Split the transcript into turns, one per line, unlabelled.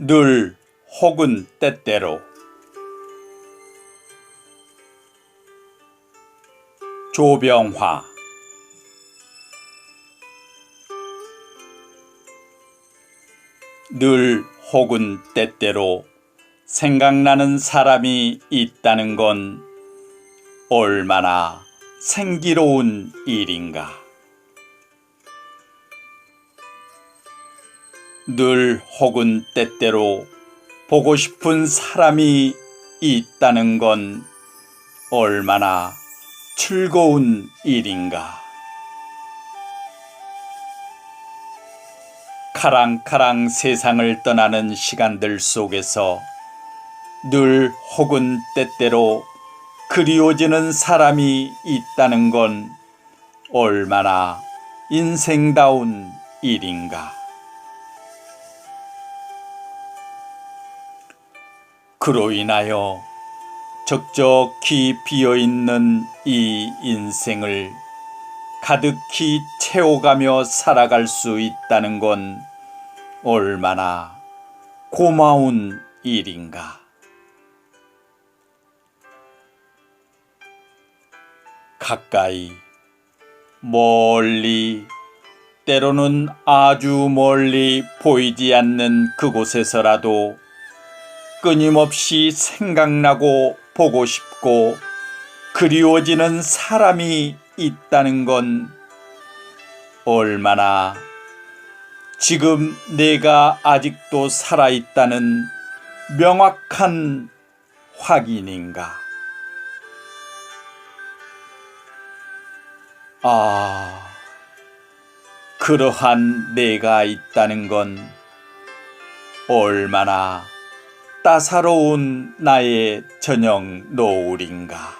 늘 혹은 때때로 조병화 늘 혹은 때때로 생각나는 사람이 있다는 건 얼마나 생기로운 일인가. 늘 혹은 때때로 보고 싶은 사람이 있다는 건 얼마나 즐거운 일인가. 카랑카랑 세상을 떠나는 시간들 속에서 늘 혹은 때때로 그리워지는 사람이 있다는 건 얼마나 인생다운 일인가. 그로 인하여 적적히 비어 있는 이 인생을 가득히 채워가며 살아갈 수 있다는 건 얼마나 고마운 일인가. 가까이, 멀리, 때로는 아주 멀리 보이지 않는 그곳에서라도 끊임없이 생각나고 보고 싶고 그리워지는 사람이 있다는 건 얼마나 지금 내가 아직도 살아있다는 명확한 확인인가. 아, 그러한 내가 있다는 건 얼마나 따사로운 나의 저녁 노을인가.